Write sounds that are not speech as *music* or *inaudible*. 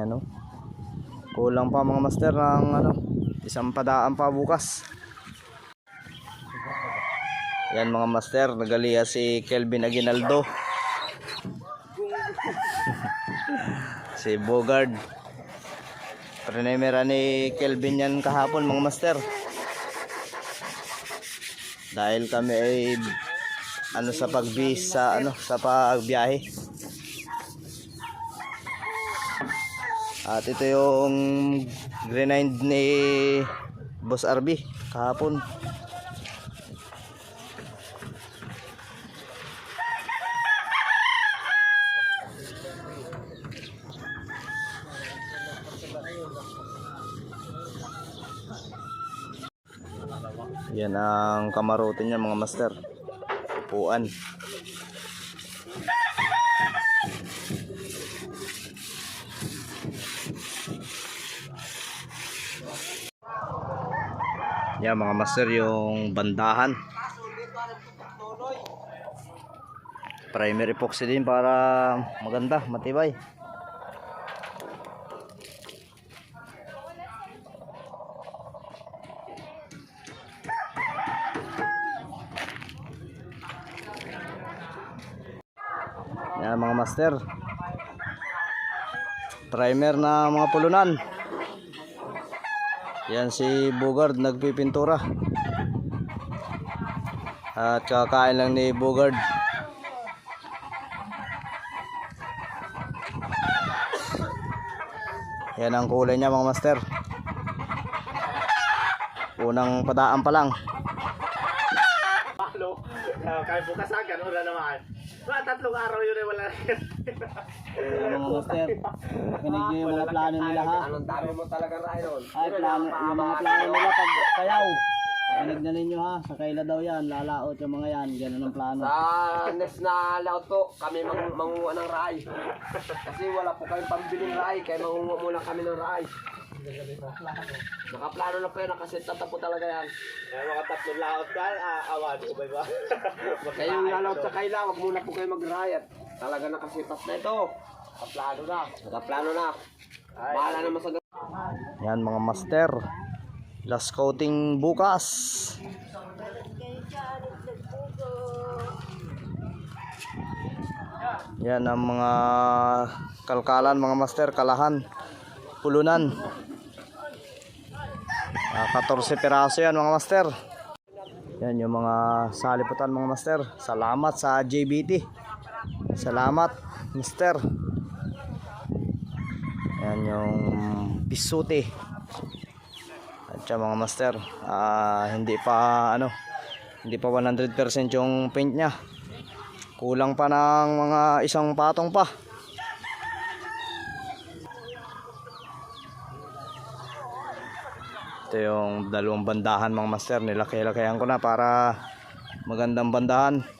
Ano? Kulang pa mga master ng ano, isang padaan pa bukas. Yan mga master, nagaliya si Kelvin Aguinaldo. *laughs* si Bogard. Prinemera ni Kelvin yan kahapon mga master. Dahil kami ay ano sa pagbis sa ano sa pagbiyahe. At ito yung grenade ni Boss RB kahapon. Yan ang kamarote niya mga master. Upuan. Yan mga master yung bandahan. Primary epoxy din para maganda, matibay. Yan mga master. Primer na mga pulunan. Yan si Bugard nagpipintura. At kakain lang ni Bugard. Yan ang kulay niya mga master. Unang padaan pa lang. Uh, kaya bukas agad, wala naman. Mga tatlong araw yun eh, wala Yan mga master. Kinig niyo yung mga plano nila ha. Anong dami mo talaga Ryan? Ay, plano, yung mga plano nila pag kayaw. Kinig na ninyo ha. Sa kaila daw yan. Lalaot yung mga yan. Ganun ang plano. Sa next na laot po, kami mang manguha ng ray. Kasi wala po kami pambiling ray, kaya manguha muna kami ng ray. Nakaplano na po yan, nakaset na po talaga yan. May mga tatlong laot ka, ah, awan ko ba ba? *laughs* Kaya yung lalaot sa kaila, wag muna po kayo mag-ray at talaga nakasitas na ito. Nakaplano na, nakaplano na. Bahala naman sa Yan mga master. Last coating bukas. Yan ang mga kalkalan mga master, kalahan, pulunan. Ah, 14 piraso yan mga master. Yan yung mga saliputan mga master. Salamat sa JBT. Salamat, mister. Yan yung pisuti. At siya mga master, ah, hindi pa ano, hindi pa 100% yung paint niya. Kulang pa ng mga isang patong pa. Ito yung dalawang bandahan mga master, nilaki-lakihan ko na para magandang bandahan.